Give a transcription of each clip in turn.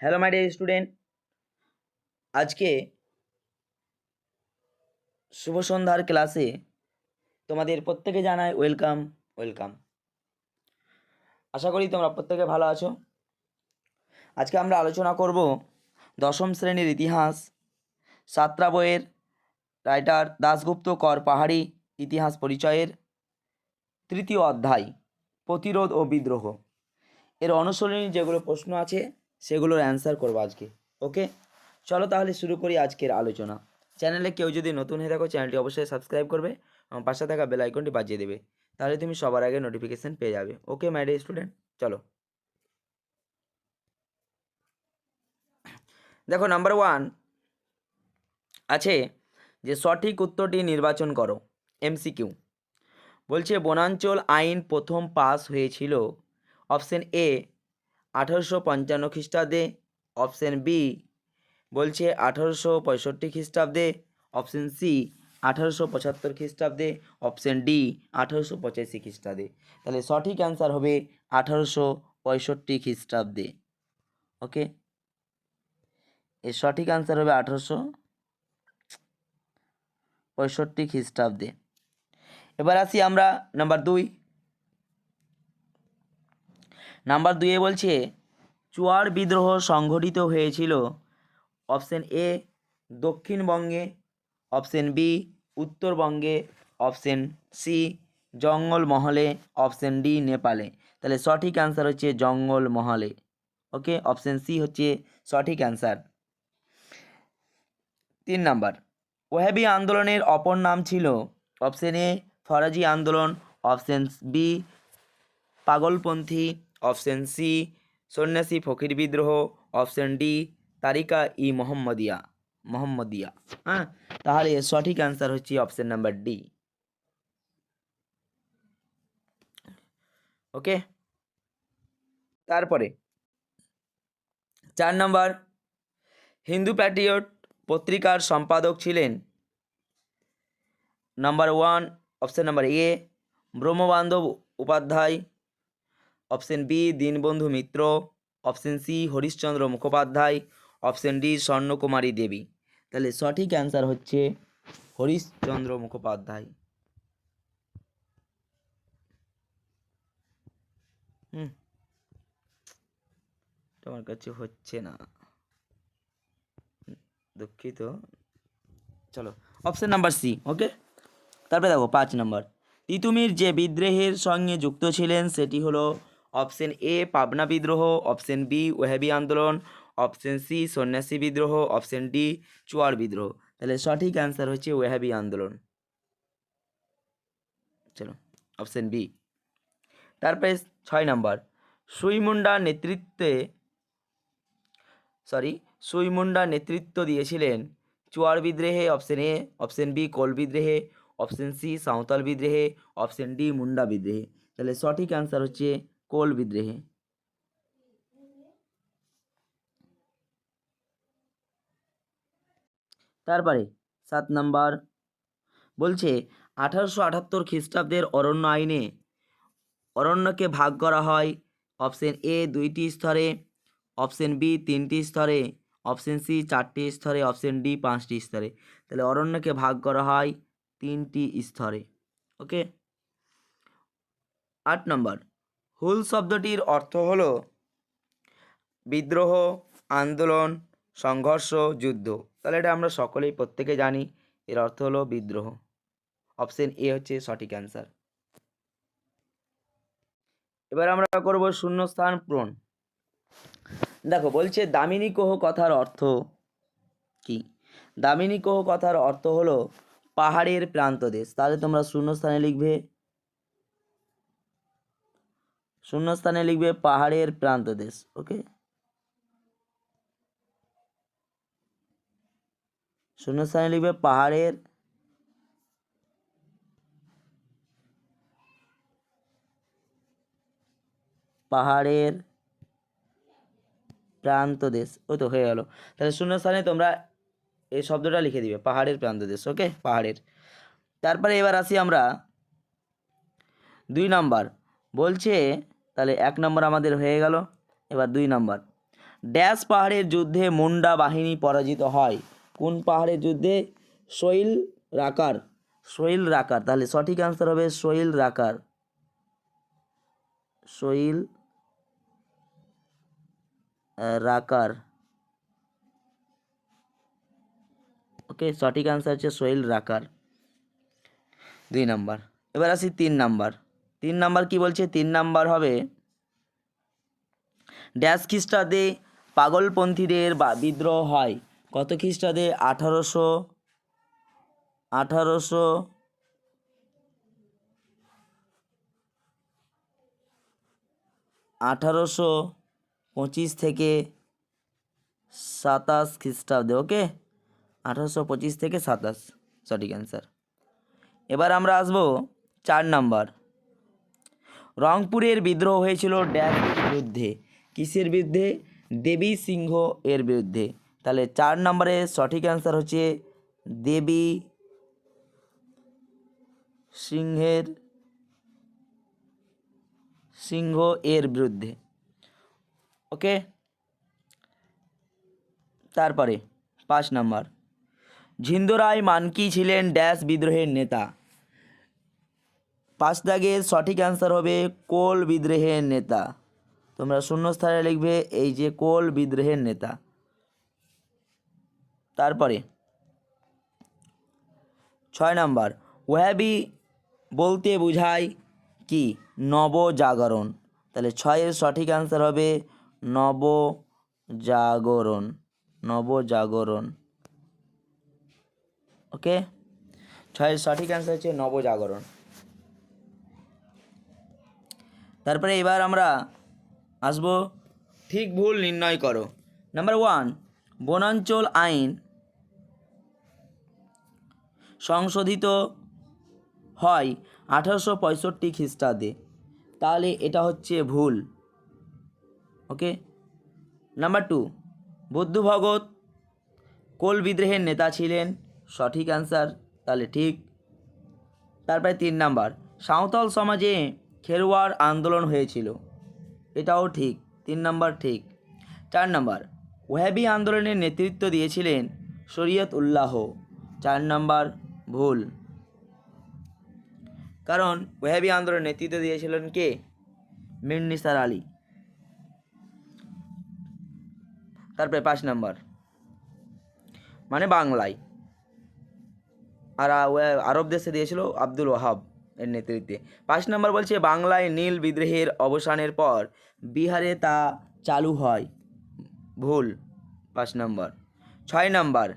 Hello my dear student আজকে শুভ সন্ধ্যার ক্লাসে তোমাদের প্রত্যেকে জানাই ওয়েলকাম ওয়েলকাম আশা করি তোমরা প্রত্যেকে ভালো আছো। আজকে আমরা আলোচনা করব দশম শ্রেণির ইতিহাস সাতরা বইয়ের রাইটার দাশগুপ্ত কর পাহাড়ি ইতিহাস পরিচয়ের তৃতীয় অধ্যায়, প্রতিরোধ ও বিদ্রোহ। এর অনুসরণী যেগুলো প্রশ্ন আছে সেগুলোর অ্যান্সার করব আজকে ওকে চলো তাহলে শুরু করি আজকের আলোচনা। চ্যানেলে কেউ যদি নতুন হয়ে থাকো চ্যানেলটি অবশ্যই সাবস্ক্রাইব করবে, এবং পাশে থাকা বেল আইকনটি বাজিয়ে দেবে। তাহলে তুমি সবার আগে নোটিফিকেশান পেয়ে যাবে ওকে মাই ডিয়ার স্টুডেন্ট চলো। দেখো নাম্বার ওয়ান আছে যে সঠিক উত্তরটি নির্বাচন করো এমসিকিউ বলছে, বনাঞ্চল আইন প্রথম পাস হয়েছিল অপশন এ আঠারোশো পঞ্চান্ন খ্রিস্টাব্দে অপশন বি বলছে আঠারোশো পঁয়ষট্টি খ্রিস্টাব্দে অপশন সি আঠারোশো পঁচাত্তর খ্রিস্টাব্দে অপশন ডি আঠারোশো পঁচাশি খ্রিস্টাব্দে। তাহলে সঠিক অ্যান্সার হবে আঠারোশো পঁয়ষট্টি খ্রিস্টাব্দে। ওকে এর সঠিক অ্যান্সার হবে আঠারোশো পঁয়ষট্টি খ্রিস্টাব্দে। এবার আসি আমরা নাম্বার দুই। নাম্বার দুয়ে বলছে, চুয়ার বিদ্রোহ সংঘটিত হয়েছিল। অপশন এ, দক্ষিণবঙ্গে। অপশন বি, উত্তরবঙ্গে। অপশন সি, জঙ্গলমহলে। অপশন ডি, নেপালে। তাহলে সঠিক অ্যান্সার হচ্ছে জঙ্গলমহলে। ওকে? অপশন সি হচ্ছে সঠিক অ্যান্সার তিন নাম্বার, ওয়াহাবি আন্দোলনের অপর নাম ছিল। অপশন এ, ফরাজি আন্দোলন। Option B, Pagalpanthi. Option C, সন্ন্যাসী ফকির বিদ্রোহ। Option D, Tariqa e Muhammadiya Muhammadiya. হ্যাঁ তাহলে এর সঠিক অ্যান্সার হচ্ছে অপশন নাম্বার ডি ওকে তারপরে, চার নম্বর হিন্দু প্যাট্রিয়ট পত্রিকার সম্পাদক ছিলেন। Number one option number A Brahmabandhab Upadhyay option B, Dinabandhu Mitra. Option C, Harishchandra Mukhopadhyay. Option D, Swarnakumari Devi. তাহলে সঠিক অ্যান্সার হচ্ছে হরিশ্চন্দ্র মুখোপাধ্যায়। হুম। তোমার কাছে হচ্ছে না। দুঃখিত। চলো, অপশন নাম্বার সি, ওকে? তারপরে দেখো, পাঁচ নম্বর। তিতুমির যে বিদ্রোহের সঙ্গে যুক্ত ছিলেন, সেটি হলো অপশন এ পাবনা বিদ্রোহ, অপশন বি ওয়াহাবি আন্দোলন, অপশন সি সন্ন্যাসী বিদ্রোহ, অপশন ডি চুয়ার বিদ্রোহ। তাহলে সঠিক অ্যান্সার হচ্ছে ওয়াহাবি আন্দোলন। চলো, অপশন বি। তারপরে ছয় নম্বর সুইমুন্ডা নেতৃত্বে সরি সুইমুন্ডা নেতৃত্ব দিয়েছিলেন চুয়ার বিদ্রোহে, option A, option B Kol বিদ্রোহে, অপশন সি সাঁওতাল বিদ্রোহে, অপশন ডি মুন্ডা বিদ্রোহে। তাহলে সঠিক অ্যান্সার হচ্ছে কোল বিদ্রোহে। তারপরে সাত নাম্বার বলছে, আঠারোশো আটাত্তর খ্রিস্টাব্দের অরণ্য আইনে অরণ্যকে ভাগ করা হয়। অপশন এ দুইটি স্তরে, অপশন বি তিনটি স্তরে, অপশন সি চারটি স্তরে, অপশন ডি পাঁচটি স্তরে। তাহলে অরণ্যকে ভাগ করা হয় তিনটি স্তরে, ওকে? আট নম্বর হুল শব্দটির অর্থ হলো বিদ্রোহ, আন্দোলন, সংঘর্ষ, যুদ্ধ। তাহলে এটা আমরা সকলেই প্রত্যেকে জানি, এর অর্থ হলো বিদ্রোহ। অপশন এ হচ্ছে সঠিক অ্যান্সার। এবার আমরা করব শূন্যস্থান পূরণ। দেখো, বলছে দামিনী কোহ কথার অর্থ কি? দামিনী কোহ কথার অর্থ হলো পাহাড়ের প্রান্তদেশ। তাহলে তোমরা শূন্যস্থানে লিখবে শূন্যস্থানে লিখবে পাহাড়ের প্রান্তদেশ ওকে? শূন্যস্থানে লিখবে পাহাড়ের পাহাড়ের প্রান্তদেশ ওই তো হয়ে গেল। তাহলে শূন্যস্থানে তোমরা এই শব্দটা লিখে দিবে, পাহাড়ের প্রান্তদেশ ওকে? পাহাড়ের। তারপরে এবার আসি আমরা দুই নাম্বার। বলছে তাহলে এক নম্বর আমাদের হয়ে গেল, এবার দুই নম্বর। ড্যাশ পাহাড়ের যুদ্ধে মুন্ডা বাহিনী পরাজিত হয়। কোন পাহাড়ের যুদ্ধে? শৈল রাকার। শৈল রাকার, তাহলে সঠিক অ্যান্সার হবে শৈল রাকার। শৈল রাকার। ওকে সঠিক অ্যান্সার হচ্ছে সোহেল রাকার। দুই নাম্বার। এবার আসি তিন নাম্বার। তিন নাম্বার কি বলছে? তিন নাম্বার হবে ড্যাশ খ্রিস্টাব্দে পাগলপন্থীদের বা বিদ্রোহ হয়। কত খ্রিস্টাব্দে? আঠারোশো আঠারোশো আঠারোশো পঁচিশ থেকে সাতাশ খ্রিস্টাব্দে ওকে আঠারোশো পঁচিশ থেকে সাতাশ, সঠিক অ্যান্সার এবার আমরা আসব চার নাম্বার। রংপুরের বিদ্রোহ হয়েছিল ড্যাশের বিরুদ্ধে। কিসের বিরুদ্ধে? দেবী সিংহ এর বিরুদ্ধে। তাহলে চার নম্বরে সঠিক অ্যান্সার হচ্ছে দেবী সিংহের, সিংহ এর বিরুদ্ধে। ওকে? তারপরে পাঁচ নাম্বার। ঝিন্দুরাই মানকি ছিলেন ড্যাশ বিদ্রোহের নেতা। পাঁচ দাগের সঠিক অ্যান্সার হবে কোল বিদ্রোহের নেতা। তোমরা শূন্যস্থানে লিখবে এই যে কোল বিদ্রোহের নেতা। তারপরে, ছয় নাম্বার, ওয়াহাবি বলতে বোঝায় কি? নবজাগরণ। তাহলে ছয়ের সঠিক অ্যান্সার হবে নবজাগরণ নবজাগরণ। ওকে ছয়ের সঠিক অ্যান্সার হচ্ছে নবজাগরণ। তারপরে এবার আমরা আসব। ঠিক ভুল নির্ণয় করো। নাম্বার ওয়ান বনাঞ্চল আইন সংশোধিত হয় আঠারোশো পঁয়ষট্টি খ্রিস্টাব্দে। তাহলে এটা হচ্ছে ভুল। Okay number two Buddhu Bhagat Kol বিদ্রোহের নেতা ছিলেন। সঠিক অ্যান্সার তাহলে ঠিক। তারপরে তিন নাম্বার সাঁওতাল সমাজে খেরোয়াড় আন্দোলন হয়েছিল। এটাও ঠিক, তিন নম্বর ঠিক। চার নম্বর, ওয়াহাবি আন্দোলনের নেতৃত্ব দিয়েছিলেন শরীয়ত উল্লাহ চার নাম্বার, ভুল। কারণ ওয়াহাবি আন্দোলনের নেতৃত্ব দিয়েছিলেন কে? মীর নিসার আলী তারপরে পাঁচ নম্বর। মানে বাংলায়। আর আরব দেশে দিয়েছিল আব্দুল ওয়াহাব। এর নেতৃত্বে। পাঁচ নম্বর বলছে, বাংলায় নীল বিদ্রোহের অবসানের পর বিহারে তা চালু হয়। ভুল, পাঁচ নম্বর। ছয় নম্বর,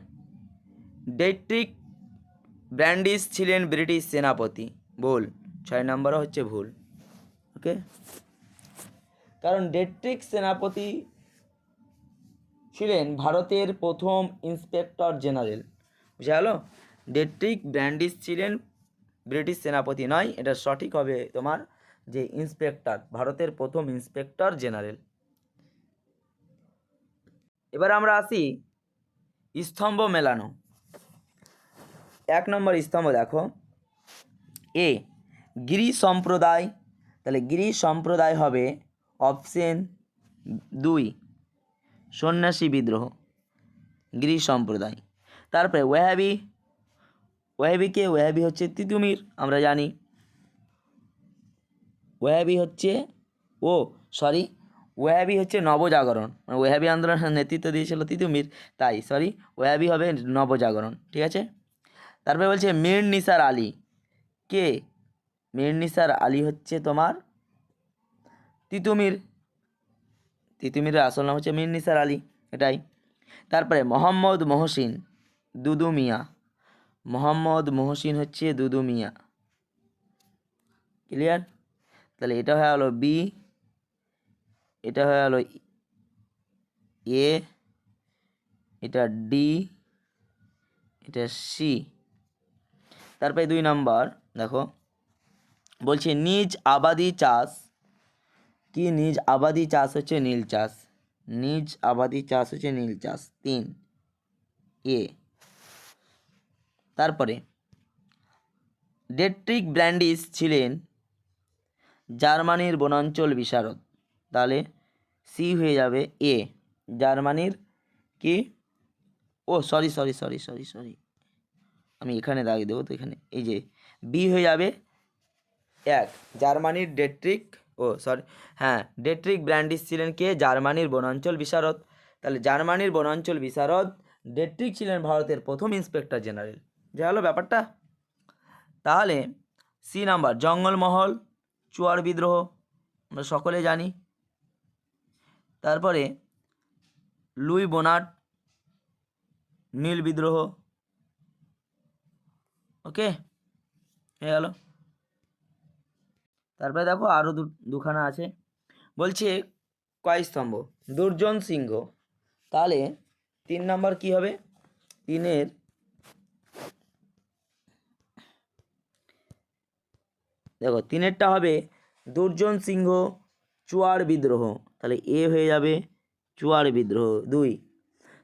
ডেট্রিক ব্র্যান্ডিস ছিলেন ব্রিটিশ সেনাপতি। ভুল, ছয় নম্বরও হচ্ছে ভুল, ওকে? কারণ ডেট্রিক সেনাপতি ছিলেন ভারতের প্রথম ইন্সপেক্টর জেনারেল, বুঝা গেল? ডেট্রিক ব্র্যান্ডিস ছিলেন ব্রিটিশ সেনাপতি নয়, এটা সঠিক হবে তোমার যে ইন্সপেক্টর, ভারতের প্রথম ইন্সপেক্টর জেনারেল। এবার আমরা আসি স্তম্ভ মেলানো। এক নম্বর স্তম্ভ দেখো। এ, গিরি সম্প্রদায়। তাহলে গিরি সম্প্রদায় হবে অপশন দুই, সন্ন্যাসী বিদ্রোহ। গিরি সম্প্রদায়। তারপরে ওয়াহাবি ওয়াহাবিকে ওয়াহাবি হচ্ছে তিতুমির, আমরা জানি। ওয়াহাবি হচ্ছে, ও সরি ওয়াহাবি হচ্ছে নবজাগরণ। মানে ওয়াহাবি আন্দোলনের নেতৃত্ব দিয়েছিল তিতুমির, তাই সরি ওয়াহাবি হবে নবজাগরণ, ঠিক আছে? তারপরে বলছে মীর নিসার আলী। কে? মীর নিসার আলী হচ্ছে তোমার তিতুমির। তিতুমিরের আসল নাম হচ্ছে মীর নিসার আলী, এটাই। তারপরে মোহাম্মদ মহসিন, দুদু মিয়া। মোহাম্মদ মহসিন হচ্ছে দুদু মিয়া। ক্লিয়ার তাহলে এটা হয়ে গেলো বি এটা হয়ে গেলো এ এটা ডি এটা সি তারপরে দুই নাম্বার, দেখো, বলছে নিজ আবাদি চাষ, কি নিজ আবাদি চাষ হচ্ছে নীল চাষ? নিজ আবাদি চাষ হচ্ছে নীল চাষ। তিন এ তারপরে ডেট্রিক ব্র্যান্ডিস ছিলেন জার্মানির বনাঞ্চল বিশারদ। তাহলে সি হয়ে যাবে এ জার্মানির কি? ও sorry sorry sorry sorry sorry আমি এখানে দাগ দেবো তো এখানে। এই যে বি হয়ে যাবে এক। জার্মানির ডেট্রিক, ও সরি হ্যাঁ ডেট্রিক ব্র্যান্ডিস ছিলেন কে? জার্মানির বনাঞ্চল বিশারদ। তাহলে জার্মানির বনাঞ্চল বিশারদ, ডেট্রিক ছিলেন ভারতের প্রথম ইন্সপেক্টর জেনারেল। যে হলো ব্যাপারটা। তাহলে সি নাম্বার, জঙ্গলমহল, চুয়ার বিদ্রোহ, আমরা সকলে জানি। তারপরে লুই বোনাট নীল বিদ্রোহ। ওকে? হয়ে গেল। তারপরে দেখো আরও দুখানা আছে। বলছে কয় স্তম্ভ? দুর্জন সিংহ। তাহলে তিন নাম্বার কি হবে? তিনের দেখো, তিনেরটা হবে দুর্জন সিংহ, চুয়ার বিদ্রোহ। তাহলে এ হয়ে যাবে চুয়ার বিদ্রোহ, দুই।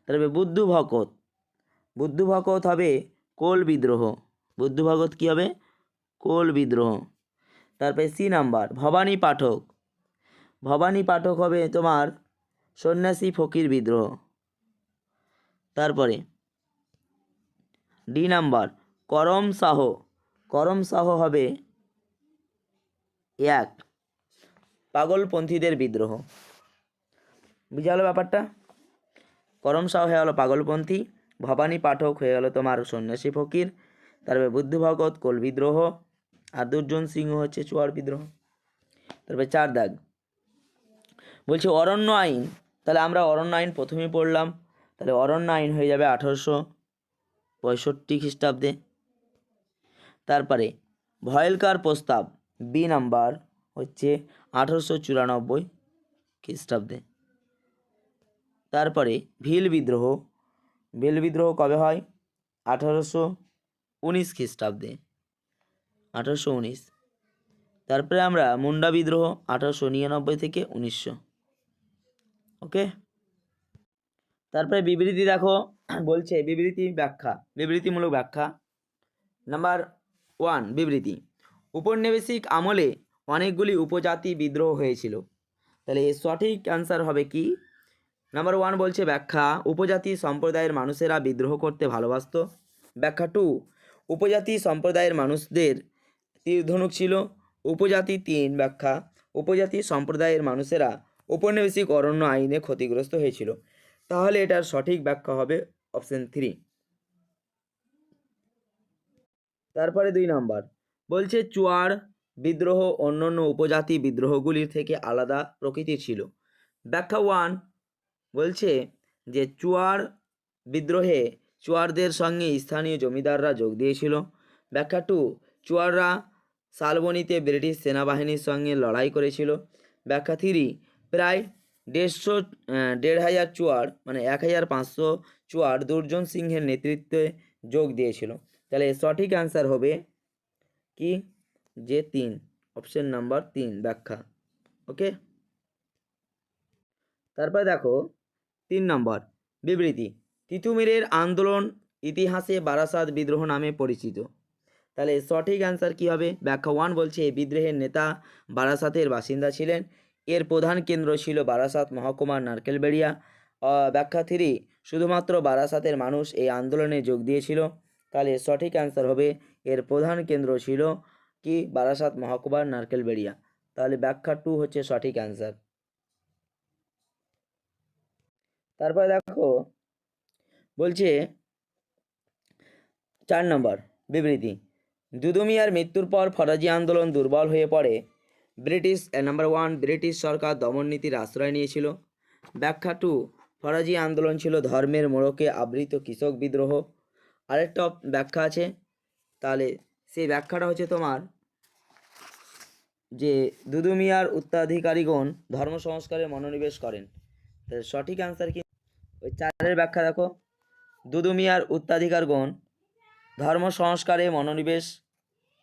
তারপরে বুদ্ধ ভকত। বুদ্ধ ভকত হবে কোল বিদ্রোহ। বুদ্ধ ভগত কী হবে? কোল বিদ্রোহ। তারপরে সি নাম্বার, ভবানী পাঠক। ভবানী পাঠক হবে তোমার সন্ন্যাসী ফকির বিদ্রোহ। তারপরে ডি নাম্বার, করম শাহ করম শাহ হবে এক। পাগলপন্থীদের বিদ্রোহ। বুঝা গেলো ব্যাপারটা? করম শাহ হয়ে গেলো পাগলপন্থী, ভবানী পাঠক হয়ে গেল তোমার সন্ন্যাসী ফকির তারপরে বুদ্ধ ভগত কোল বিদ্রোহ আর দুর্জন সিংহ হচ্ছে চুয়ার বিদ্রোহ। তারপরে চার দাগ। বলছে অরণ্য আইন, তাহলে আমরা অরণ্য আইন প্রথমেই পড়লাম, তাহলে অরণ্য আইন হয়ে যাবে আঠারোশো পঁয়ষট্টি খ্রিস্টাব্দে। তারপরে ভয়েলকার প্রস্তাব বি নাম্বার হচ্ছে আঠারোশো চুরানব্বই খ্রিস্টাব্দে। তারপরে ভিল বিদ্রোহ। ভিল বিদ্রোহ কবে হয়? আঠারোশো উনিশ খ্রিস্টাব্দে। আঠারোশো উনিশ। তারপরে আমরা মুন্ডা বিদ্রোহ আঠারোশো নিরানব্বই থেকে উনিশশো। ওকে? তারপরে বিবৃতি দেখো, বলছে বিবৃতি ব্যাখ্যা, বিবৃতিমূলক ব্যাখ্যা। নাম্বার ওয়ান, বিবৃতি। উপনিবেশিক আমলে অনেকগুলি উপজাতি বিদ্রোহ হয়েছিল। তাহলে এর সঠিক অ্যান্সার হবে কি? নাম্বার ওয়ান বলছে ব্যাখ্যা, উপজাতি সম্প্রদায়ের মানুষেরা বিদ্রোহ করতে ভালোবাসতো। ব্যাখ্যা টু উপজাতি সম্প্রদায়ের মানুষদের তীরধনুক ছিল। উপজাতি তিন, ব্যাখ্যা, উপজাতি সম্প্রদায়ের মানুষেরা ঔপনিবেশিক অরণ্য আইনে ক্ষতিগ্রস্ত হয়েছিল। তাহলে এটার সঠিক ব্যাখ্যা হবে অপশন থ্রি তারপরে দুই নাম্বার বলছে চুয়ার বিদ্রোহ অন্যান্য উপজাতি বিদ্রোহগুলির থেকে আলাদা প্রকৃতির ছিল। ব্যাখ্যা ওয়ান বলছে যে চুয়ার বিদ্রোহে চুয়ারদের সঙ্গে স্থানীয় জমিদাররা যোগ দিয়েছিল। ব্যাখ্যা টু, চুয়াররা শালবনিতে ব্রিটিশ সেনাবাহিনীর সঙ্গে লড়াই করেছিল। ব্যাখ্যা থ্রি, প্রায় দেড়শো দেড় হাজার চুয়ার মানে এক হাজার পাঁচশো চুয়ার দুর্জন সিংহের নেতৃত্বে যোগ দিয়েছিল। তাহলে সঠিক অ্যান্সার হবে কি? যে তিন অপশন নাম্বার তিন, ব্যাখ্যা ওকে তারপরে দেখো, তিন নম্বর, বিবৃতি, তিতুমিরের আন্দোলন ইতিহাসে বারাসাত বিদ্রোহ নামে পরিচিত। তাহলে সঠিক অ্যান্সার কী হবে? ব্যাখ্যা ওয়ান বলছে, এই বিদ্রোহের নেতা বারাসাতের বাসিন্দা ছিলেন। এর প্রধান কেন্দ্র ছিল বারাসাত মহকুমার নারকেলবেড়িয়া। ব্যাখ্যা থ্রি শুধুমাত্র বারাসাতের মানুষ এই আন্দোলনে যোগ দিয়েছিল। তাহলে সঠিক অ্যান্সার হবে। এর প্রধান কেন্দ্র ছিল কি? বারাসাত মহকুমার নারকেলবেড়িয়া। তাহলে ব্যাখ্যা টু হচ্ছে সঠিক অ্যান্সার তারপরে দেখো, বলছে চার নম্বর বিবৃতি। দুদুমিয়ার মৃত্যুর পর ফরাজি আন্দোলন দুর্বল হয়ে পড়ে। ব্রিটিশ নাম্বার ওয়ান ব্রিটিশ সরকার দমন নীতির আশ্রয় নিয়েছিল। ব্যাখ্যা টু ফরাজি আন্দোলন ছিল ধর্মের মোড়কে আবৃত কৃষক বিদ্রোহ। আরেকটা ব্যাখ্যা আছে। তাহলে সেই ব্যাখ্যাটা হচ্ছে তোমার যে দুদুমিয়ার উত্তরাধিকারীগণ ধর্ম সংস্কারে মনোনিবেশ করেন। তাহলে সঠিক অ্যান্সার কি? ওই চারের ব্যাখ্যা দেখো। দুদুমিয়ার উত্তরাধিকারগণ ধর্ম সংস্কারে মনোনিবেশ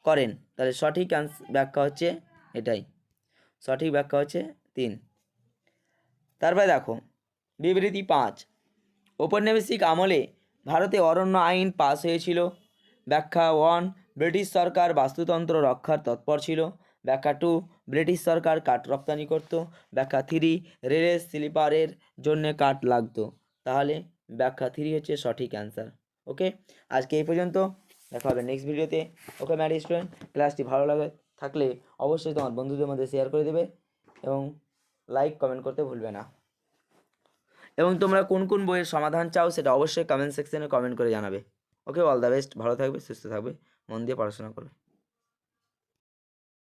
করেন। তাহলে সঠিক ব্যাখ্যা হচ্ছে এটাই। সঠিক ব্যাখ্যা হচ্ছে তিন। তারপরে দেখো, বিবৃতি পাঁচ। ঔপনিবেশিক আমলে ভারতে অরণ্য আইন পাস হয়েছিল। ব্যাখ্যা ওয়ান ব্রিটিশ সরকার বাস্তুতন্ত্র রক্ষার তৎপর ছিল। ব্যাখ্যা টু ব্রিটিশ সরকার কাঠ রপ্তানি করতো। ব্যাখ্যা থ্রি রেলের স্লিপারের জন্য কাঠ লাগতো। তাহলে ব্যাখ্যা থ্রি হচ্ছে সঠিক অ্যান্সার ওকে আজকে এই পর্যন্ত। দেখা হবে নেক্সট ভিডিওতে ওকে ম্যারি স্টুডেন্ট ক্লাসটি ভালো লাগে থাকলে অবশ্যই তোমার বন্ধুদের মধ্যে শেয়ার করে দেবে এবং লাইক কমেন্ট করতে ভুলবে না। এবং তোমরা কোন কোন বইয়ের সমাধান চাও সেটা অবশ্যই কমেন্ট সেকশনে কমেন্ট করে জানাবে। ওকে অল দ্য বেস্ট ভালো থাকবে, সুস্থ থাকবে, মন দিয়ে পড়াশোনা করবে।